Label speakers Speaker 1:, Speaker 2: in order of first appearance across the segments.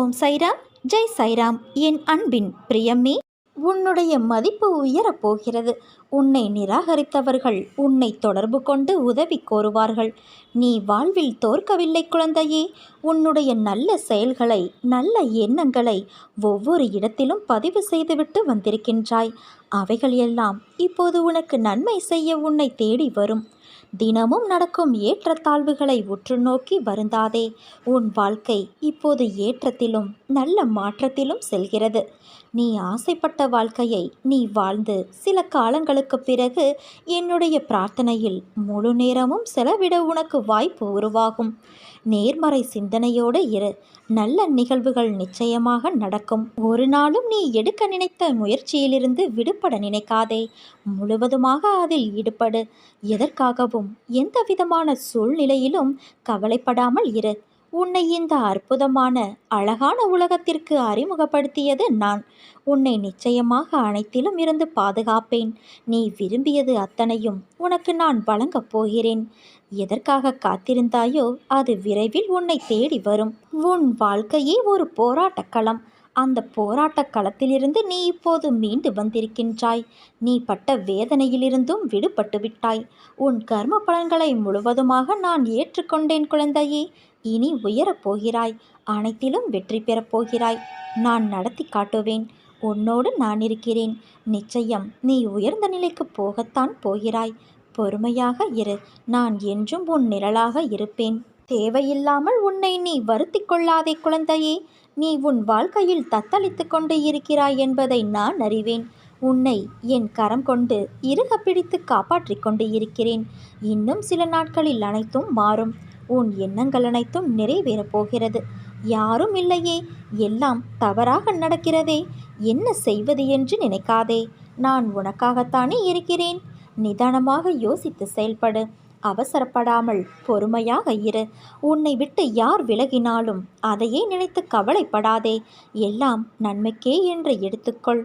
Speaker 1: ஓம் சைராம் ஜெய் சைராம். என் அன்பின் பிரியம்மே உன்னுடைய மதிப்பு உயரப் போகிறது. உன்னை நிராகரித்தவர்கள் உன்னை தொடர்பு கொண்டு உதவி கோருவார்கள். நீ வாழ்வில் தோற்கவில்லை குழந்தையே. உன்னுடைய நல்ல செயல்களை நல்ல எண்ணங்களை ஒவ்வொரு இடத்திலும் பதிவு செய்துவிட்டு வந்திருக்கின்றாய். அவைகள் எல்லாம் இப்போது உனக்கு நன்மை செய்ய உன்னை தேடி வரும். தினமும் நடக்கும் ஏற்றத்தாழ்வுகளை உற்று நோக்கி வருந்தாதே. உன் வாழ்க்கை இப்போது ஏற்றத்திலும் நல்ல மாற்றத்திலும் செல்கிறது. நீ ஆசைப்பட்ட வாழ்க்கையை நீ வாழ்ந்து சில காலங்களுக்கு பிறகு என்னுடைய பிரார்த்தனையில் முழு நேரமும் செலவிட உனக்கு வாய்ப்பு உருவாகும். நேர்மறை சிந்தனையோடு இரு. நல்ல நிகழ்வுகள் நிச்சயமாக நடக்கும். ஒரு நாளும் நீ எடுக்க நினைத்த முயற்சியிலிருந்து விடுபட நினைக்காதே. முழுவதுமாக அதில் ஈடுபடு. எதற்காகவும் எந்த விதமான சூழ்நிலையிலும் கவலைப்படாமல் இரு. உன்னை இந்த அற்புதமான அழகான உலகத்திற்கு அறிமுகப்படுத்தியது நான். உன்னை நிச்சயமாக அனைத்திலும் இருந்து பாதுகாப்பேன். நீ விரும்பியது அத்தனையும் உனக்கு நான் வழங்கப் போகிறேன். எதற்காக காத்திருந்தாயோ அது விரைவில் உன்னை தேடி வரும். உன் வாழ்க்கையே ஒரு போராட்டக் களம். அந்த போராட்ட களத்திலிருந்து நீ இப்போது மீண்டு வந்திருக்கின்றாய். நீ பட்ட வேதனையிலிருந்தும் விடுபட்டு விட்டாய் உன் கர்ம பலன்களை முழுவதுமாக நான் ஏற்றுக்கொண்டேன் குழந்தையே. இனி உயரப் போகிறாய் அனைத்திலும் வெற்றி பெறப் போகிறாய் நான் நடத்தி காட்டுவேன் உன்னோடு நான் இருக்கிறேன். நிச்சயம் நீ உயர்ந்த நிலைக்கு போகத்தான் போகிறாய். பொறுமையாக இரு நான் என்றும் உன் நிழலாக இருப்பேன். தேவையில்லாமல் உன்னை நீ வருத்தி கொள்ளாதே குழந்தையே. நீ உன் வாழ்க்கையில் தத்தளித்து கொண்டு இருக்கிறாய் என்பதை நான் அறிவேன். உன்னை என் கரம் கொண்டு இறுக பிடித்து காப்பாற்றிக் கொண்டு இருக்கிறேன். இன்னும் சில நாட்களில் அனைத்தும் மாறும். உன் எண்ணங்கள் அனைத்தும் நிறைவேறப் போகிறது. யாரும் இல்லையே எல்லாம் தவறாக நடக்கிறதே. என்ன செய்வது என்று நினைக்காதே. நான் உனக்காகத்தானே இருக்கிறேன். நிதானமாக யோசித்து செயல்படு. அவசரப்படாமல் பொறுமையாக இரு. உன்னை விட்டு யார் விலகினாலும் அதையே நினைத்து கவலைப்படாதே. எல்லாம் நன்மைக்கே என்று எடுத்துக்கொள்.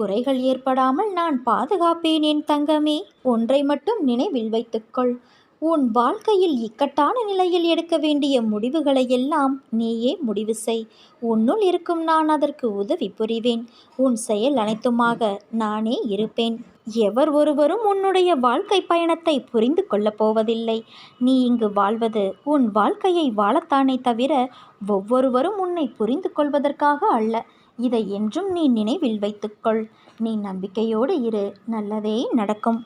Speaker 1: குறைகள் ஏற்படாமல் நான் பாதுகாப்பேன் என் தங்கமே. ஒன்றை மட்டும் நினைவில் வைத்துக்கொள். உன் வாழ்க்கையில் இக்கட்டான நிலையில் எடுக்க வேண்டிய முடிவுகளை எல்லாம் நீயே முடிவு செய். உன்னுள் இருக்கும் நான் அதற்கு உதவி புரிவேன். உன் செயல் அனைத்துமாக நானே இருப்பேன். எவர் ஒருவரும் உன்னுடைய வாழ்க்கை பயணத்தை புரிந்து கொள்ளப் போவதில்லை. நீ இங்கு வாழ்வது உன் வாழ்க்கையை வாழத்தானே தவிர ஒவ்வொருவரும் உன்னை புரிந்து கொள்வதற்காக அல்ல. இதை என்றும் நீ நினைவில் வைத்துக்கொள். நீ நம்பிக்கையோடு இரு. நல்லதே நடக்கும்.